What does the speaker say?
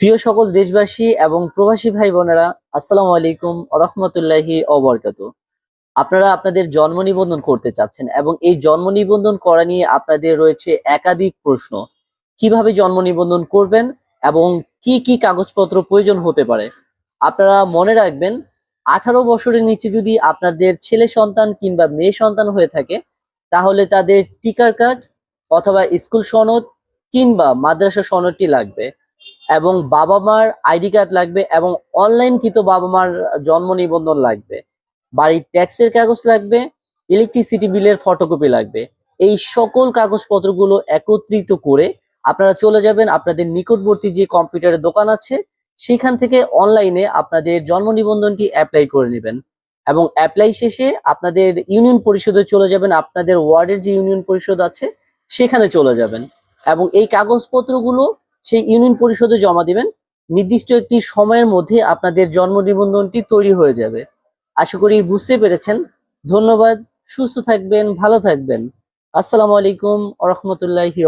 প্রিয় সকল দেশবাসী এবং প্রবাসী ভাই বোনেরা, আসসালামু আলাইকুম রহমতুল্লাহি অবরকাত আপনারা আপনাদের জন্ম নিবন্ধন করতে চাচ্ছেন এবং এই জন্ম নিবন্ধন করা নিয়ে আপনাদের রয়েছে একাধিক প্রশ্ন। কীভাবে জন্ম নিবন্ধন করবেন এবং কি কি কাগজপত্র প্রয়োজন হতে পারে? আপনারা মনে রাখবেন, আঠারো বছরের নিচে যদি আপনাদের ছেলে সন্তান কিংবা মেয়ে সন্তান হয়ে থাকে, তাহলে তাদের টিকার কার্ড অথবা স্কুল সনদ কিংবা মাদ্রাসা সনদটি লাগবে। এবং বাবা মার আইডি কার্ড লাগবে এবং অনলাইন কৃত বাবা মার জন্ম নিবন্ধন লাগবে। বাড়ির ট্যাক্সের কাগজ লাগবে ইলেকট্রিসিটি বিলের ফটোকপি লাগবে। এই সকল কাগজপত্রগুলো একত্রিত করে আপনারা চলে যাবেন আপনাদের নিকটবর্তী যে কম্পিউটারের দোকান আছে, সেখান থেকে অনলাইনে আপনাদের জন্ম নিবন্ধনটি অ্যাপ্লাই করে নেবেন। এবং অ্যাপ্লাই শেষে আপনাদের ইউনিয়ন পরিষদে চলে যাবেন, আপনাদের ওয়ার্ডের যে ইউনিয়ন পরিষদ আছে, সেখানে চলে যাবেন। এবং এই কাগজপত্রগুলো সেই ইউনিয়ন পরিষদে জমা দিবেন। নির্দিষ্ট একটি সময়ের মধ্যে আপনাদের জন্ম নিবন্ধনটি তৈরি হয়ে যাবে। আশা করি বুঝতে পেরেছেন। ধন্যবাদ। সুস্থ থাকবেন, ভালো থাকবেন। আসসালামু আলাইকুম আ রহমতুল্লাহি